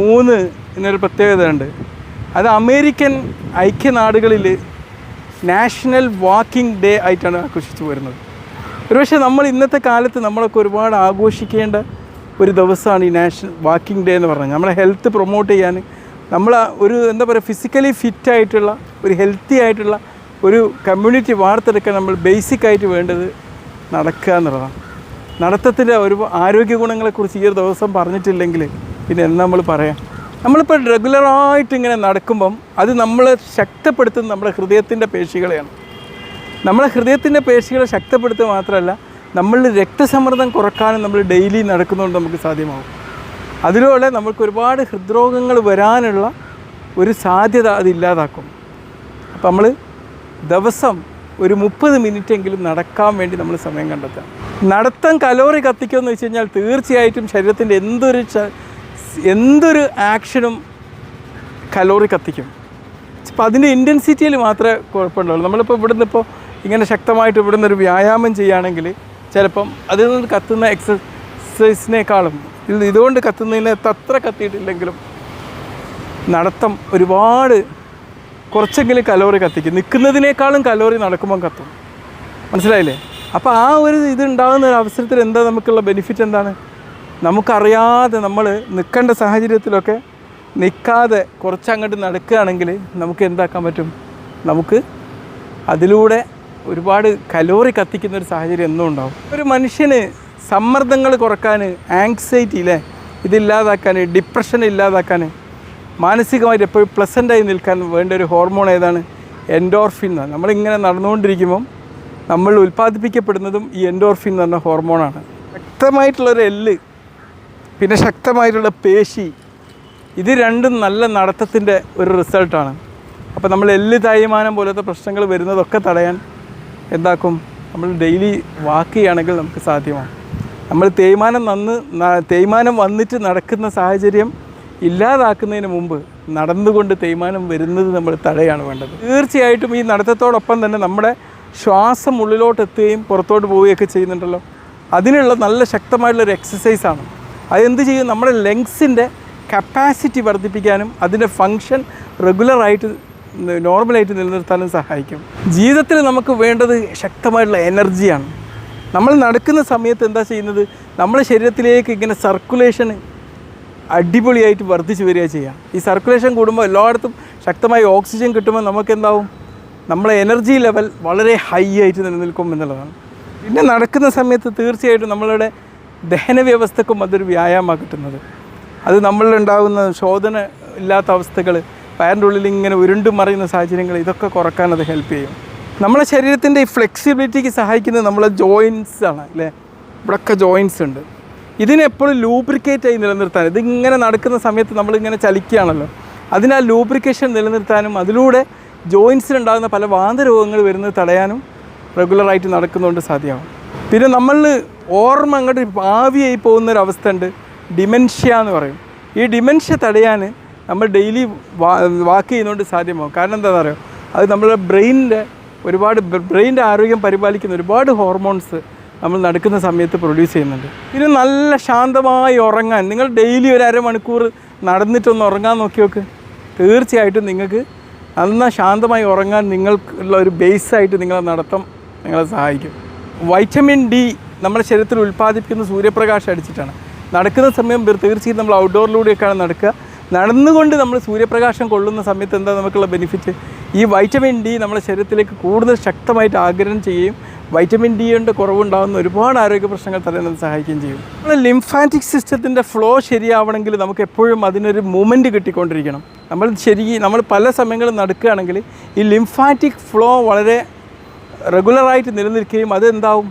മൂന്ന് എന്നൊരു പ്രത്യേകത ഉണ്ട് അത് അമേരിക്കൻ ഐക്യനാടുകളിൽ നാഷണൽ വാക്കിംഗ് ഡേ ആയിട്ടാണ് ആഘോഷിച്ചു വരുന്നത്. ഒരുപക്ഷെ നമ്മൾ ഇന്നത്തെ കാലത്ത് നമ്മളൊക്കെ ഒരുപാട് ആഘോഷിക്കേണ്ട ഒരു ദിവസമാണ് ഈ നാഷണൽ വാക്കിംഗ് ഡേ എന്ന് പറഞ്ഞാൽ നമ്മളെ ഹെൽത്ത് പ്രൊമോട്ട് ചെയ്യാൻ നമ്മൾ ഒരു എന്താ പറയുക ഫിസിക്കലി ഫിറ്റ് ആയിട്ടുള്ള ഒരു ഹെൽത്തി ആയിട്ടുള്ള ഒരു കമ്മ്യൂണിറ്റി വാർത്തെടുക്കാൻ നമ്മൾ ബേസിക്കായിട്ട് വേണ്ടത് നടക്കുക എന്നുള്ളതാണ്. നടത്തത്തിന്റെ ഒരു ആരോഗ്യ ഗുണങ്ങളെക്കുറിച്ച് ഈ ഒരു ദിവസം പറഞ്ഞിട്ടില്ലെങ്കിൽ പിന്നെ എന്താ നമ്മൾ പറയാം? നമ്മളിപ്പോൾ റെഗുലറായിട്ട് ഇങ്ങനെ നടക്കുമ്പം അത് നമ്മളെ ശക്തപ്പെടുത്തുന്ന നമ്മുടെ ഹൃദയത്തിന്റെ പേശികളെയാണ്. നമ്മളെ ഹൃദയത്തിന്റെ പേശികളെ ശക്തപ്പെടുത്തുക മാത്രമല്ല നമ്മൾ രക്തസമ്മർദ്ദം കുറക്കാനും നമ്മൾ ഡെയിലി നടക്കുന്നതുകൊണ്ട് നമുക്ക് സാധ്യമാകും അതിലൂടെ നമുക്ക് ഒരുപാട് ഹൃദ്രോഗങ്ങൾ വരാനുള്ള ഒരു സാധ്യത അതില്ലാതാക്കും അപ്പം നമ്മൾ ദിവസം ഒരു മുപ്പത് മിനിറ്റെങ്കിലും നടക്കാൻ വേണ്ടി നമ്മൾ സമയം കണ്ടെത്തുക. നടത്തം കലോറി കത്തിക്കുമെന്ന് വെച്ച് കഴിഞ്ഞാൽ തീർച്ചയായിട്ടും ശരീരത്തിന്റെ എന്തൊരു എന്തൊരു ആക്ഷനും കലോറി കത്തിക്കും. അപ്പം അതിന്റെ ഇന്റൻസിറ്റിയിൽ മാത്രമേ കുഴപ്പമുണ്ടാവുള്ളൂ നമ്മളിപ്പോൾ ഇവിടുന്ന് ഇപ്പോൾ ഇങ്ങനെ ശക്തമായിട്ട് ഇവിടുന്ന് ഒരു വ്യായാമം ചെയ്യുകയാണെങ്കിൽ ചിലപ്പം അതിൽ നിന്ന് കത്തുന്ന എക്സസൈസിനേക്കാളും ഇത് ഇതുകൊണ്ട് കത്തുന്നതിന് തത്ര കത്തിയിട്ടില്ലെങ്കിലും നടത്തം ഒരുപാട് കുറച്ചെങ്കിലും കലോറി കത്തിക്കും. നിൽക്കുന്നതിനേക്കാളും കലോറി നടക്കുമ്പം കത്തും. മനസ്സിലായില്ലേ? അപ്പോൾ ആ ഒരു ഇത് ഉണ്ടാകുന്ന ഒരു അവസരത്തിൽ എന്താ നമുക്കുള്ള ബെനിഫിറ്റ് എന്താണ്? നമുക്കറിയാതെ നമ്മൾ നിൽക്കേണ്ട സാഹചര്യത്തിലൊക്കെ നിൽക്കാതെ കുറച്ച് അങ്ങോട്ട് നടക്കുകയാണെങ്കിൽ നമുക്ക് എന്താക്കാൻ പറ്റും? നമുക്ക് അതിലൂടെ ഒരുപാട് കലോറി കത്തിക്കുന്ന ഒരു സാഹചര്യം എന്നും ഉണ്ടാവും. ഒരു മനുഷ്യന് സമ്മർദ്ദങ്ങൾ കുറയ്ക്കാൻ ആങ്സൈറ്റി അല്ലേ ഇതില്ലാതാക്കാൻ ഡിപ്രഷൻ ഇല്ലാതാക്കാൻ മാനസികമായിട്ട് എപ്പോഴും പ്ലസന്റായി നിൽക്കാൻ വേണ്ട ഒരു ഹോർമോൺ ഏതാണ്? എൻഡോർഫിൻ എന്നാണ്. നമ്മളിങ്ങനെ നടന്നുകൊണ്ടിരിക്കുമ്പം നമ്മൾ ഉൽപ്പാദിപ്പിക്കപ്പെടുന്നതും ഈ എൻഡോർഫിൻ എന്ന് പറഞ്ഞ ഹോർമോണാണ് ശക്തമായിട്ടുള്ളൊരു എല്ല് പിന്നെ ശക്തമായിട്ടുള്ള പേശി ഇത് രണ്ടും നല്ല നടത്തത്തിന്റെ ഒരു റിസൾട്ടാണ് അപ്പോൾ നമ്മൾ എല്ല് തായ്മാനം പോലത്തെ പ്രശ്നങ്ങൾ വരുന്നതൊക്കെ തടയാൻ എന്താക്കും? നമ്മൾ ഡെയിലി വാക്ക് ചെയ്യുകയാണെങ്കിൽ നമുക്ക് സാധ്യമാണ്. നമ്മൾ തേയ്മാനം നന്ന് തേയ്മാനം വന്നിട്ട് നടക്കുന്ന സാഹചര്യം ഇല്ലാതാക്കുന്നതിന് മുമ്പ് നടന്നുകൊണ്ട് തേയ്മാനം വരുന്നത് നമ്മൾ തടയാണ് വേണ്ടത്. തീർച്ചയായിട്ടും ഈ നടത്തത്തോടൊപ്പം തന്നെ നമ്മുടെ ശ്വാസം ഉള്ളിലോട്ട് എത്തുകയും പുറത്തോട്ട് പോവുകയൊക്കെ ചെയ്യുന്നുണ്ടല്ലോ. അതിനുള്ള നല്ല ശക്തമായിട്ടുള്ളൊരു എക്സസൈസാണ് അതെന്ത് ചെയ്യും? നമ്മുടെ ലങ്സിന്റെ കപ്പാസിറ്റി വർദ്ധിപ്പിക്കാനും അതിന്റെ ഫങ്ഷൻ റെഗുലറായിട്ട് നോർമലായിട്ട് നിലനിർത്താനും സഹായിക്കും. ജീവിതത്തിൽ നമുക്ക് വേണ്ടത് ശക്തമായിട്ടുള്ള എനർജിയാണ് നമ്മൾ നടക്കുന്ന സമയത്ത് എന്താ ചെയ്യുന്നത്? നമ്മുടെ ശരീരത്തിലേക്ക് ഇങ്ങനെ സർക്കുലേഷൻ അടിപൊളിയായിട്ട് വർദ്ധിച്ചു വരിക ചെയ്യാം. ഈ സർക്കുലേഷൻ കൂടുമ്പോൾ എല്ലായിടത്തും ശക്തമായി ഓക്സിജൻ കിട്ടുമ്പോൾ നമുക്ക് എന്താവും നമ്മളെ എനർജി ലെവൽ വളരെ ഹൈ ആയിട്ട് നിലനിൽക്കും എന്നുള്ളതാണ്. പിന്നെ നടക്കുന്ന സമയത്ത് തീർച്ചയായിട്ടും നമ്മളുടെ ദഹന വ്യവസ്ഥക്കും അതൊരു വ്യായാമമാണ് കിട്ടുന്നത്. അത് നമ്മളിലുണ്ടാകുന്ന ശോധന ഇല്ലാത്ത അവസ്ഥകൾ വയറിന്റെ ഉള്ളിൽ ഇങ്ങനെ ഉരുണ്ടു മറിയുന്ന സാഹചര്യങ്ങൾ ഇതൊക്കെ കുറയ്ക്കാൻ അത് ഹെൽപ്പ് ചെയ്യും. നമ്മളെ ശരീരത്തിന്റെ ഈ ഫ്ലെക്സിബിലിറ്റിക്ക് സഹായിക്കുന്നത് നമ്മളെ ജോയിൻസ് ആണ് അല്ലേ? ഇവിടെയൊക്കെ ജോയിൻസ് ഉണ്ട്. ഇതിനെപ്പോഴും ലൂബ്രിക്കേറ്റ് ആയി നിലനിർത്താൻ ഇതിങ്ങനെ നടക്കുന്ന സമയത്ത് നമ്മളിങ്ങനെ ചലിക്കുകയാണല്ലോ. അതിനാൽ ലൂബ്രിക്കേഷൻ നിലനിർത്താനും അതിലൂടെ ജോയിൻസിലുണ്ടാകുന്ന പല വാന്തരോഗങ്ങൾ വരുന്നത് തടയാനും റെഗുലറായിട്ട് നടക്കുന്നതുകൊണ്ട് സാധ്യമാകും. പിന്നെ നമ്മൾ ഓർമ്മ അങ്ങോട്ട് ഭാവിയായി പോകുന്ന ഒരു അവസ്ഥ ഉണ്ട് ഡിമെൻഷ്യ എന്ന് പറയും. ഈ ഡിമെൻഷ്യ തടയാൻ നമ്മൾ ഡെയിലി വാക്ക് ചെയ്യുന്നതുകൊണ്ട് സാധ്യമാകും. കാരണം എന്താണെന്ന് അറിയോ? അത് നമ്മുടെ ബ്രെയിനിന്റെ ഒരുപാട് ബ്രെയിനിന്റെ ആരോഗ്യം പരിപാലിക്കുന്ന ഒരുപാട് ഹോർമോൺസ് നമ്മൾ നടക്കുന്ന സമയത്ത് പ്രൊഡ്യൂസ് ചെയ്യുന്നുണ്ട്. ഇനി നല്ല ശാന്തമായി ഉറങ്ങാൻ നിങ്ങൾ ഡെയിലി ഒരു അരമണിക്കൂർ നടന്നിട്ടൊന്ന് ഉറങ്ങാൻ നോക്കി നോക്ക്. തീർച്ചയായിട്ടും നിങ്ങൾക്ക് നന്ന ശാന്തമായി ഉറങ്ങാൻ നിങ്ങൾക്കുള്ള ഒരു ബേസായിട്ട് നിങ്ങളെ നടത്തം നിങ്ങളെ സഹായിക്കും. വൈറ്റമിൻ ഡി നമ്മുടെ ശരീരത്തിൽ ഉൽപ്പാദിപ്പിക്കുന്ന സൂര്യപ്രകാശം അടിച്ചിട്ടാണ്. നടക്കുന്ന സമയം തീർ- തീർച്ചയായും നമ്മൾ ഔട്ട്ഡോറിലൂടെയൊക്കെയാണ് നടക്കുക. നടന്നുകൊണ്ട് നമ്മൾ സൂര്യപ്രകാശം കൊള്ളുന്ന സമയത്ത് എന്താ നമുക്കുള്ള ബെനിഫിറ്റ് ഈ വൈറ്റമിൻ ഡി നമ്മുടെ ശരീരത്തിലേക്ക് കൂടുതൽ ശക്തമായിട്ട് ആഗിരണം ചെയ്യുകയും വൈറ്റമിൻ ഡി കൊണ്ട് കുറവുണ്ടാകുന്ന ഒരുപാട് ആരോഗ്യ പ്രശ്നങ്ങൾ തടയുന്നത് സഹായിക്കുകയും ചെയ്യും. നമ്മുടെ ലിംഫാറ്റിക് സിസ്റ്റത്തിന്റെ ഫ്ലോ ശരിയാവണമെങ്കിൽ നമുക്ക് എപ്പോഴും അതിനൊരു മൂമെന്റ് കിട്ടിക്കൊണ്ടിരിക്കണം. നമ്മൾ ശരി നമ്മൾ പല സമയങ്ങളും നടക്കുകയാണെങ്കിൽ ഈ ലിംഫാറ്റിക് ഫ്ലോ വളരെ റെഗുലറായിട്ട് നിലനിൽക്കുകയും അതെന്താവും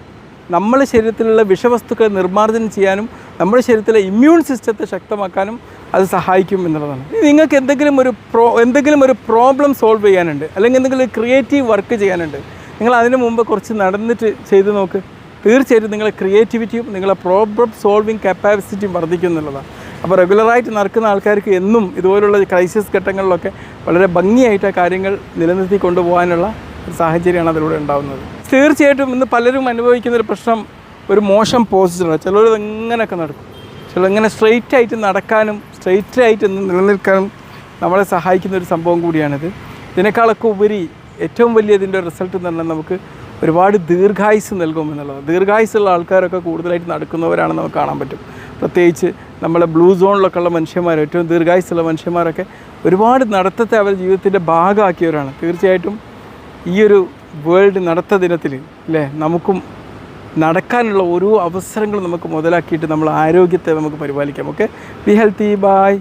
നമ്മുടെ ശരീരത്തിലുള്ള വിഷവസ്തുക്കൾ നിർമ്മാർജനം ചെയ്യാനും നമ്മുടെ ശരീരത്തിലെ ഇമ്മ്യൂൺ സിസ്റ്റത്തെ ശക്തമാക്കാനും അത് സഹായിക്കും എന്നുള്ളതാണ്. നിങ്ങൾക്ക് എന്തെങ്കിലും ഒരു പ്രോ എന്തെങ്കിലും ഒരു പ്രോബ്ലം സോൾവ് ചെയ്യാനുണ്ട് അല്ലെങ്കിൽ എന്തെങ്കിലും ക്രിയേറ്റീവ് വർക്ക് ചെയ്യാനുണ്ട് നിങ്ങൾ അതിനു മുമ്പ് കുറച്ച് നടന്നിട്ട് ചെയ്ത് നോക്ക്. തീർച്ചയായിട്ടും നിങ്ങളെ ക്രിയേറ്റിവിറ്റിയും നിങ്ങളെ പ്രോബ്ലം സോൾവിങ് കപ്പാസിറ്റിയും വർദ്ധിക്കും എന്നുള്ളതാണ് അപ്പോൾ റെഗുലറായിട്ട് നടക്കുന്ന ആൾക്കാർക്ക് എന്നും ഇതുപോലുള്ള ക്രൈസിസ് ഘട്ടങ്ങളിലൊക്കെ വളരെ ഭംഗിയായിട്ട് ആ കാര്യങ്ങൾ നിലനിർത്തി കൊണ്ടുപോകാനുള്ള ഒരു സാഹചര്യമാണ് അതിലൂടെ ഉണ്ടാകുന്നത് തീർച്ചയായിട്ടും ഇന്ന് പലരും അനുഭവിക്കുന്ന ഒരു പ്രശ്നം ഒരു മോശം പോസ്ചറാണ് ചിലർ ഇങ്ങനെയൊക്കെ നടക്കും? ചിലർ ഇങ്ങനെ സ്ട്രെയിറ്റ് ആയിട്ട് നടക്കാനും സ്ട്രെയിറ്റ് ആയിട്ട് നിന്ന് നിലനിൽക്കാനും നമ്മളെ സഹായിക്കുന്ന ഒരു സംഭവം കൂടിയാണിത്. ഇതിനേക്കാളൊക്കെ ഉപരി ഏറ്റവും വലിയ ഇതിന്റെ റിസൾട്ട് എന്ന് പറഞ്ഞാൽ നമുക്ക് ഒരുപാട് ദീർഘായുസ് നൽകും എന്നുള്ളത്. ദീർഘായുസുള്ള ആൾക്കാരൊക്കെ കൂടുതലായിട്ട് നടക്കുന്നവരാണെന്ന് നമുക്ക് കാണാൻ പറ്റും. പ്രത്യേകിച്ച് നമ്മളെ ബ്ലൂ സോണിലൊക്കെ ഉള്ള മനുഷ്യന്മാർ ഏറ്റവും ദീർഘായുസുള്ള മനുഷ്യന്മാരൊക്കെ ഒരുപാട് നടത്തത്തെ അവരുടെ ജീവിതത്തിന്റെ ഭാഗമാക്കിയവരാണ്. തീർച്ചയായിട്ടും ഈ ഒരു വേൾഡ് നടത്ത ദിനത്തിൽ അല്ലേ നമുക്കും നടക്കാനുള്ള ഓരോ അവസരങ്ങളും നമുക്ക് മുതലാക്കിയിട്ട് നമ്മൾ ആരോഗ്യത്തെ നമുക്ക് പരിപാലിക്കാം. ഓക്കെ? Be healthy bye